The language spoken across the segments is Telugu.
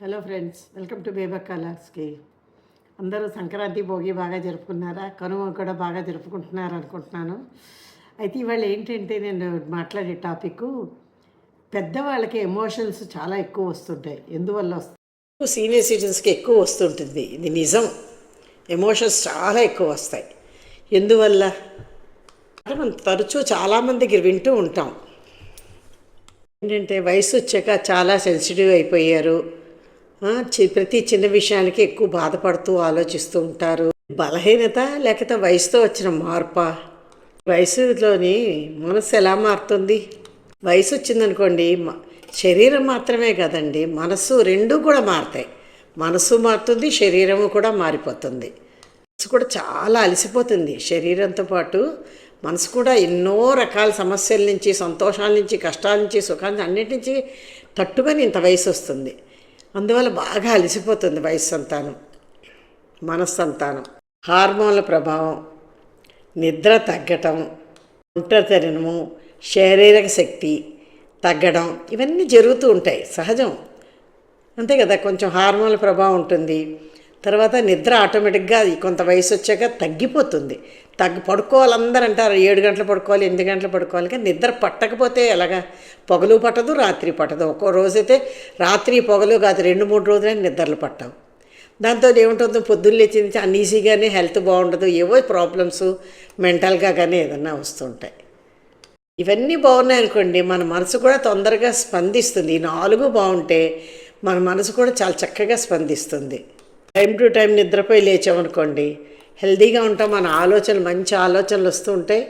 హలో ఫ్రెండ్స్ వెల్కమ్ టు బేబక్ కలర్స్కి. అందరూ సంక్రాంతి భోగి బాగా జరుపుకున్నారా? కనుమ కూడా బాగా జరుపుకుంటున్నారు అనుకుంటున్నాను. అయితే ఇవాళ ఏంటంటే నేను మాట్లాడే టాపిక్ పెద్దవాళ్ళకి ఎమోషన్స్ చాలా ఎక్కువ వస్తుంటాయి. ఎందువల్ల వస్తాయి సీనియర్ సిటిజన్స్కి ఎక్కువ వస్తుంటుంది. ఇది నిజం. ఎమోషన్స్ చాలా ఎక్కువ వస్తాయి. ఎందువల్ల? మనం తరచూ చాలామందికి వింటూ ఉంటాం. ఏంటంటే వయసు వచ్చాక చాలా సెన్సిటివ్ అయిపోయారు. ప్రతి చిన్న విషయానికి ఎక్కువ బాధపడుతూ ఆలోచిస్తూ ఉంటారు. బలహీనత లేకపోతే వయసుతో వచ్చిన మార్పా? వయసులోని మనసు ఎలా మారుతుంది? వయసు వచ్చిందనుకోండి మ- శరీరం మాత్రమే కదండి మనసు రెండు కూడా మారుతాయి. మనసు మారుతుంది శరీరము కూడా మారిపోతుంది. మనసు కూడా చాలా అలసిపోతుంది. శరీరంతో పాటు మనసు కూడా ఎన్నో రకాల సమస్యల నుంచి సంతోషాల నుంచి కష్టాల నుంచి సుఖాల నుంచి అన్నిటి నుంచి తట్టుకొని ఇంత వయసు వస్తుంది. అందువల్ల బాగా అలసిపోతుంది వయసు సంతానం మనస్సంతానం. హార్మోన్ల ప్రభావం నిద్ర తగ్గటం ఒంటరితనము శారీరక శక్తి తగ్గడం ఇవన్నీ జరుగుతూ ఉంటాయి సహజం. అంతే కదా కొంచెం హార్మోన్ల ప్రభావం ఉంటుంది. తర్వాత నిద్ర ఆటోమేటిక్గా కొంత వయసు వచ్చాక తగ్గిపోతుంది. తగ్గి పడుకోవాలి అందరూ అంటారు ఏడు గంటలు పడుకోవాలి ఎనిమిది గంటలు పడుకోవాలి కానీ నిద్ర పట్టకపోతే ఎలాగా? పొగలు పట్టదు రాత్రి పట్టదు. ఒక్కో రోజైతే రాత్రి పొగలు కాదు రెండు మూడు రోజులైనా నిద్రలు పట్టవు. దాంతో ఏముంటుందో? పొద్దున్న లేచి అన్ఈజీగానే హెల్త్ బాగుండదు ఏవో ప్రాబ్లమ్స్ మెంటల్గా కానీ ఏదన్నా వస్తుంటాయి. ఇవన్నీ బాగున్నాయి అనుకోండి మన మనసు కూడా తొందరగా స్పందిస్తుంది. ఈ నాలుగు బాగుంటే మన మనసు కూడా చాలా చక్కగా స్పందిస్తుంది. టైం టు టైం నిద్రపోయి లేచామనుకోండి హెల్దీగా ఉంటాం మన ఆలోచనలు మంచి ఆలోచనలు వస్తూ ఉంటాయి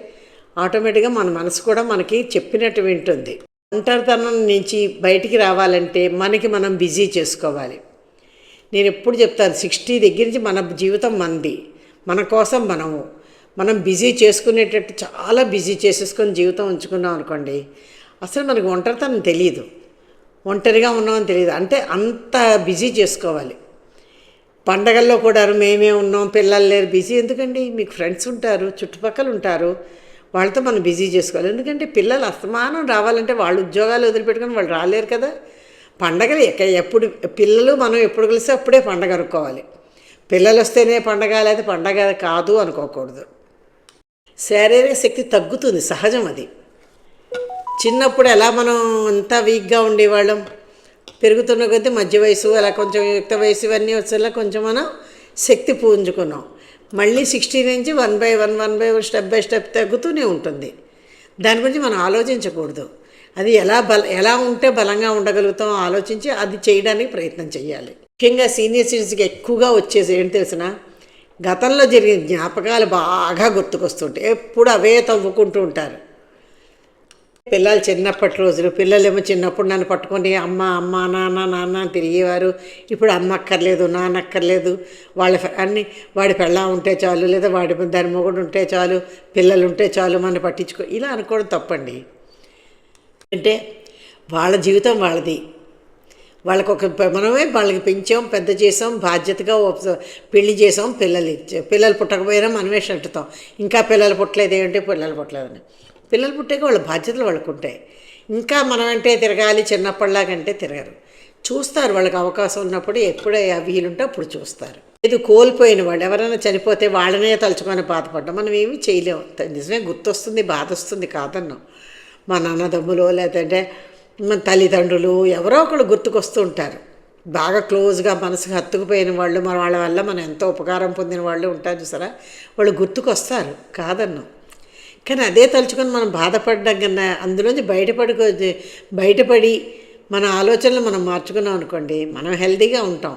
ఆటోమేటిక్గా మన మనసు కూడా మనకి చెప్పినట్టు వింటుంది. ఒంటరితనం నుంచి బయటికి రావాలంటే మనకి మనం బిజీ చేసుకోవాలి. నేను ఎప్పుడు చెప్తాను సిక్స్టీ దగ్గర నుంచి మన జీవితం మంది మన కోసం మనము. మనం బిజీ చేసుకునేటట్టు చాలా బిజీ చేసేసుకొని జీవితం ఉంచుకున్నాం అనుకోండి అసలు మనకు ఒంటరితనం తెలియదు ఒంటరిగా ఉన్నామని తెలియదు అంటే అంత బిజీ చేసుకోవాలి. పండగల్లో కూడా మేమే ఉన్నాం పిల్లలు లేరు బిజీ. ఎందుకండి? మీకు ఫ్రెండ్స్ ఉంటారు చుట్టుపక్కల ఉంటారు. వాళ్ళతో మనం బిజీ చేసుకోవాలి. ఎందుకంటే పిల్లలు అస్తమానం రావాలంటే వాళ్ళు ఉద్యోగాలు వదిలిపెట్టుకొని వాళ్ళు రాలేరు కదా. పండగలు ఎప్పుడు పిల్లలు మనం ఎప్పుడు కలిసి అప్పుడే పండగ అనుకోవాలి. పిల్లలు వస్తేనే పండగ లేదా పండగ కాదు అనుకోకూడదు. శారీరక శక్తి తగ్గుతుంది సహజం అది. చిన్నప్పుడు ఎలా మనం అంతా వీక్గా ఉండేవాళ్ళం? పెరుగుతున్న కొద్దీ మధ్య వయసు అలా కొంచెం యుక్త వయసు ఇవన్నీ వచ్చేలా కొంచెం మనం శక్తి పూంజుకున్నాం. మళ్ళీ సిక్స్టీ నుంచి one by one one by one step by step తగ్గుతూనే ఉంటుంది. దాని గురించి మనం ఆలోచించకూడదు. అది ఎలా బల ఎలా ఉంటే బలంగా ఉండగలుగుతాం ఆలోచించి అది చేయడానికి ప్రయత్నం చేయాలి ముఖ్యంగా సీనియర్ సిటిజన్స్కి ఎక్కువగా వచ్చేసి ఏంటి తెలిసిన? గతంలో జరిగిన జ్ఞాపకాలు బాగా గుర్తుకొస్తుంటాయి. ఎప్పుడు అవే తవ్వుకుంటూ ఉంటారు. పిల్లలు చిన్నప్పటి రోజులు పిల్లలేమో చిన్నప్పుడు నన్ను పట్టుకొని అమ్మ అమ్మ నాన్న నాన్న అని తిరిగేవారు. ఇప్పుడు అమ్మ అక్కర్లేదు నాన్న అక్కర్లేదు. వాళ్ళ అన్ని వాడి పెళ్ళ ఉంటే చాలు లేదా వాడి దాని మొగుడు ఉంటే చాలు పిల్లలు ఉంటే చాలు మన పట్టించుకో ఇలా అనుకోవడం తప్పండి. అంటే వాళ్ళ జీవితం వాళ్ళది. వాళ్ళకి ఒక మనమే వాళ్ళకి పెంచాం పెద్ద చేసాం బాధ్యతగా ఒక- పెళ్ళి చేసాం పిల్లలు పిల్లలు పుట్టకపోయినా మనమే షంటుతాం ఇంకా పిల్లలు పుట్టలేదు ఏంటి పిల్లలు పుట్టలేదని పిల్లలు పుట్టాక వాళ్ళ బాధ్యతలు వాళ్ళకు ఉంటాయి. ఇంకా మనమంటే అంటే తిరగాలి చిన్నప్పటిలాగంటే తిరగరు. చూస్తారు వాళ్ళకి అవకాశం ఉన్నప్పుడు ఎప్పుడే వీలుంటే అప్పుడు చూస్తారు. ఇది కోల్పోయిన వాళ్ళు ఎవరైనా చనిపోతే వాళ్ళనే తలుచుకొని బాధపడ్డాం మనం ఏమీ చేయలేము నిజమే గుర్తొస్తుంది బాధ వస్తుంది కాదన్నాం. మా నాన్నదమ్ములు లేదంటే మన తల్లిదండ్రులు ఎవరో ఒకళ్ళు గుర్తుకొస్తూ ఉంటారు. బాగా క్లోజ్గా మనసుకు హత్తుకుపోయిన వాళ్ళు మన వాళ్ళ వల్ల మనం ఎంతో ఉపకారం పొందిన వాళ్ళు ఉంటారు చూసారా? వాళ్ళు గుర్తుకొస్తారు. కాదన్నాం. కానీ అదే తలుచుకొని మనం బాధపడ్డం కన్నా అందులోంచి బయటపడుకో బయటపడి మన ఆలోచనలు మనం మార్చుకున్నాం అనుకోండి మనం హెల్తీగా ఉంటాం.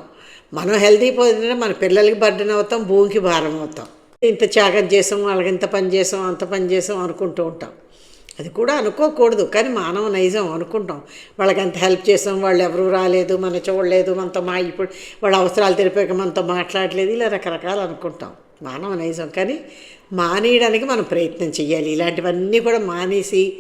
మనం హెల్తీ పోతే మన పిల్లలకి బర్డెన్ అవుతాం భూమికి భారం అవుతాం. ఇంత త్యాగం చేసాం వాళ్ళకి ఇంత పని చేసాం అంత పని చేసాం అనుకుంటూ ఉంటాం. అది కూడా అనుకోకూడదు కానీ మానవ నైజం అనుకుంటాం. వాళ్ళకి అంత హెల్ప్ చేసాం వాళ్ళు ఎవరూ రాలేదు మన చూడలేదు మనతో మా ఇప్పుడు వాళ్ళ అవసరాలు తెలిపాక మనతో మాట్లాడలేదు ఇలా రకరకాలు అనుకుంటాం. మానవ నైజం కానీ మానేయడానికి మనం ప్రయత్నం చేయాలి ఇలాంటివన్నీ కూడా మానేసి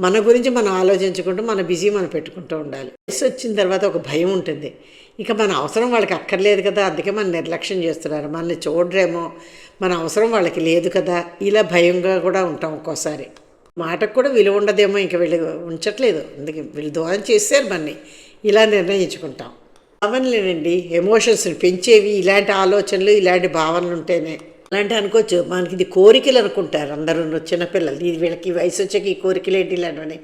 మన గురించి మనం ఆలోచించుకుంటూ మన బిజీ మనం పెట్టుకుంటూ ఉండాలి. వయసు వచ్చిన తర్వాత ఒక భయం ఉంటుంది. ఇక మన అవసరం వాళ్ళకి అక్కర్లేదు కదా అందుకే మనం నిర్లక్ష్యం చేస్తున్నారు. మనల్ని చూడరేమో మన అవసరం వాళ్ళకి లేదు కదా ఇలా భయంగా కూడా ఉంటాం ఒక్కోసారి. మాటకు కూడా విలువ ఉండదేమో ఇంక వీళ్ళు ఉంచట్లేదు. అందుకే వీళ్ళు దూరం చేశారు మనని. ఇలా నిర్ణయించుకుంటాం. భావనలేనండి. ఎమోషన్స్ని పెంచేవి ఇలాంటి ఆలోచనలు ఇలాంటి భావనలు ఉంటేనే. అలాంటి అనుకోవచ్చు. మనకి ఇది కోరికలు అనుకుంటారు అందరూ చిన్నపిల్లలు. ఇది వీళ్ళకి వయసు వచ్చాక ఈ కోరికలు ఏంటి ఇలాంటివని.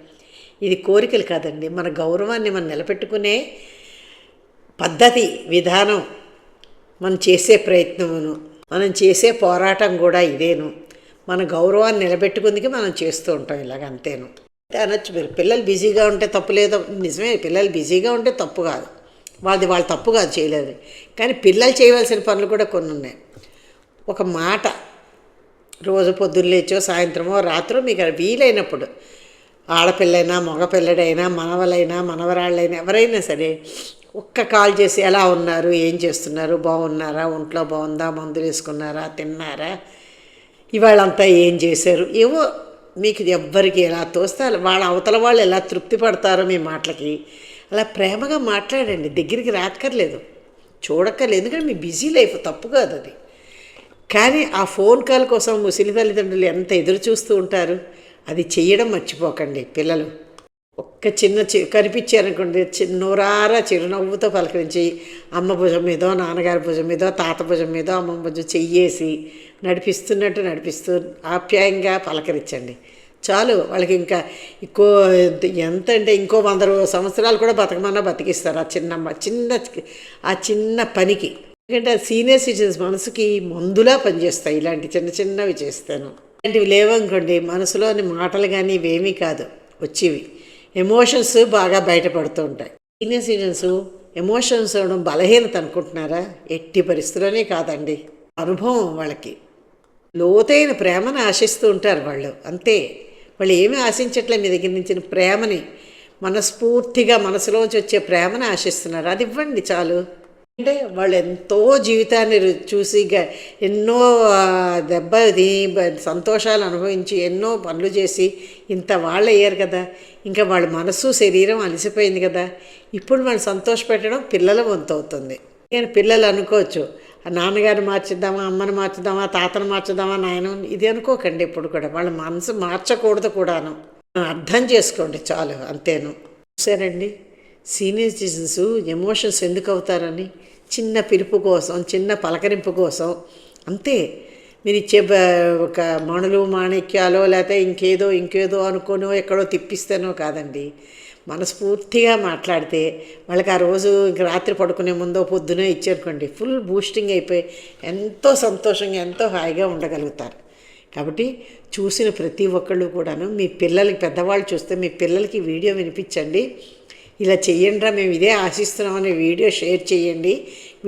ఇది కోరికలు కాదండి. మన గౌరవాన్ని మనం నిలబెట్టుకునే పద్ధతి విధానం మనం చేసే ప్రయత్నమును మనం చేసే పోరాటం కూడా ఇదేను. మన గౌరవాన్ని నిలబెట్టుకుందికి మనం చేస్తూ ఉంటాం ఇలాగ అంతేను. అనొచ్చు మీరు. పిల్లలు బిజీగా ఉంటే తప్పు లేదో? నిజమే పిల్లలు బిజీగా ఉంటే తప్పు కాదు. వాళ్ళది వాళ్ళు తప్పుగా అది చేయలేదు కానీ పిల్లలు చేయవలసిన పనులు కూడా కొన్ని ఉన్నాయి. ఒక మాట రోజు పొద్దున్న లేచో సాయంత్రమో రాత్రో మీకు వీలైనప్పుడు ఆడపిల్లైనా మగపిల్లడైనా మనవలైనా మనవరాళ్ళైనా ఎవరైనా సరే ఒక్క కాల్ చేసి ఎలా ఉన్నారు ఏం చేస్తున్నారు బాగున్నారా ఒంట్లో బాగుందా మందులు వేసుకున్నారా తిన్నారా ఇవాళంతా ఏం చేశారు ఏవో మీకు ఎవ్వరికి ఎలా తోస్తే వాళ్ళ అవతల వాళ్ళు ఎలా తృప్తి పడతారో మీ మాటలకి అలా ప్రేమగా మాట్లాడండి. దగ్గరికి రాక్కర్లేదు. చూడక్కర్లేదు. ఎందుకంటే మీ బిజీ లైఫ్ తప్పు కాదు అది. కానీ ఆ ఫోన్ కాల్ కోసం ముసలి తల్లిదండ్రులు ఎంత ఎదురు చూస్తూ ఉంటారు? అది చేయడం మర్చిపోకండి పిల్లలు. ఒక్క చిన్న చి కనిపించారనుకోండి చిన్నోరారా చిరునవ్వుతో పలకరించి అమ్మ భుజం మీదో నాన్నగారి భుజం మీదో తాత భుజం మీదో అమ్మ భుజం చెయ్యేసి నడిపిస్తున్నట్టు నడిపిస్తూ ఆప్యాయంగా పలకరించండి. చాలు వాళ్ళకి ఇంకా ఇంకో ఎంత అంటే ఇంకో వంద సంవత్సరాలు కూడా బతకమన్నా బతికిస్తారు ఆ చిన్న చిన్న ఆ చిన్న పనికి. ఎందుకంటే ఆ సీనియర్ సిటిజన్స్ మనసుకి మందులా పనిచేస్తాయి ఇలాంటి చిన్న చిన్నవి చేస్తాను. ఇలాంటివి లేవనుకోండి మనసులోని మాటలు కానీ ఇవేమీ కాదు వచ్చేవి. ఎమోషన్స్ బాగా బయటపడుతూ ఉంటాయి. సీనియర్ సిటిజన్స్ ఎమోషన్స్ అవడం బలహీనత అనుకుంటున్నారా? ఎట్టి పరిస్థితుల్లోనే కాదండి. అనుభవం వాళ్ళకి. లోతైన ప్రేమను ఆశిస్తూ ఉంటారు వాళ్ళు అంతే. వాళ్ళు ఏమీ ఆశించట్లే మీ దగ్గర నుంచి ప్రేమని. మనస్ఫూర్తిగా మనసులోంచి వచ్చే ప్రేమను ఆశిస్తున్నారు. అది ఇవ్వండి చాలు. అంటే వాళ్ళు ఎంతో జీవితాన్ని రు- చూసి ఎన్నో దెబ్బది దెబ్బ సంతోషాలు అనుభవించి ఎన్నో పనులు చేసి ఇంత వాళ్ళు అయ్యారు కదా. ఇంకా వాళ్ళ మనసు శరీరం అలసిపోయింది కదా. ఇప్పుడు వాళ్ళు సంతోషపెట్టడం పిల్లల వంతు అవుతుంది నేను పిల్లలు అనుకోవచ్చు. ఆ నాన్నగారిని మార్చిద్దామా అమ్మని మార్చుదామా తాతను మార్చుదామా నాయన ఇది అనుకోకండి ఇప్పుడు కూడా. వాళ్ళ మనసు మార్చకూడదు కూడాను. అర్థం చేసుకోండి చాలు అంతేను. సరేండి సీనియర్ సిటిజన్స్ ఎమోషన్స్ ఎందుకు అవుతారని? చిన్న పిలుపు కోసం చిన్న పలకరింపు కోసం. అంతే. మీరు ఇచ్చే ఒక మణులు మాణిక్యాలో లేకపోతే ఇంకేదో ఇంకేదో అనుకోనో ఎక్కడో తిప్పిస్తేనో కాదండి. మనస్ఫూర్తిగా మాట్లాడితే వాళ్ళకి ఆ రోజు ఇంక రాత్రి పడుకునే ముందో పొద్దునే ఇచ్చారుకోండి. ఫుల్ బూస్టింగ్ అయిపోయి ఎంతో సంతోషంగా ఎంతో హాయిగా ఉండగలుగుతారు. కాబట్టి చూసిన ప్రతి ఒక్కళ్ళు కూడాను మీ పిల్లలకి పెద్దవాళ్ళు చూస్తే మీ పిల్లలకి వీడియో వినిపించండి. ఇలా చెయ్యండిరా మేము ఇదే ఆశిస్తున్నామని వీడియో షేర్ చేయండి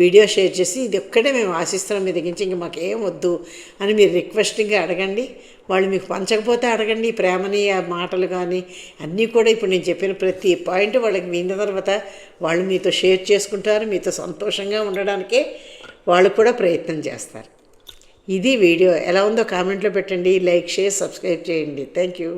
వీడియో షేర్ చేసి ఇది ఒక్కటే మేము ఆశిస్తున్నాం మీ దగ్గర నుంచి ఇంక మాకేం వద్దు అని మీరు రిక్వెస్టింగ్గా అడగండి. వాళ్ళు మీకు పంచకపోతే అడగండి ఈ ప్రేమని ఆ మాటలు కానీ అన్నీ కూడా ఇప్పుడు నేను చెప్పిన ప్రతి పాయింట్ వాళ్ళకి విన్న తర్వాత వాళ్ళు మీతో షేర్ చేసుకుంటారు మీతో సంతోషంగా ఉండడానికే వాళ్ళు కూడా ప్రయత్నం చేస్తారు. ఇది వీడియో ఎలా ఉందో కామెంట్లో పెట్టండి లైక్ షేర్ సబ్స్క్రైబ్ చేయండి. Thank you.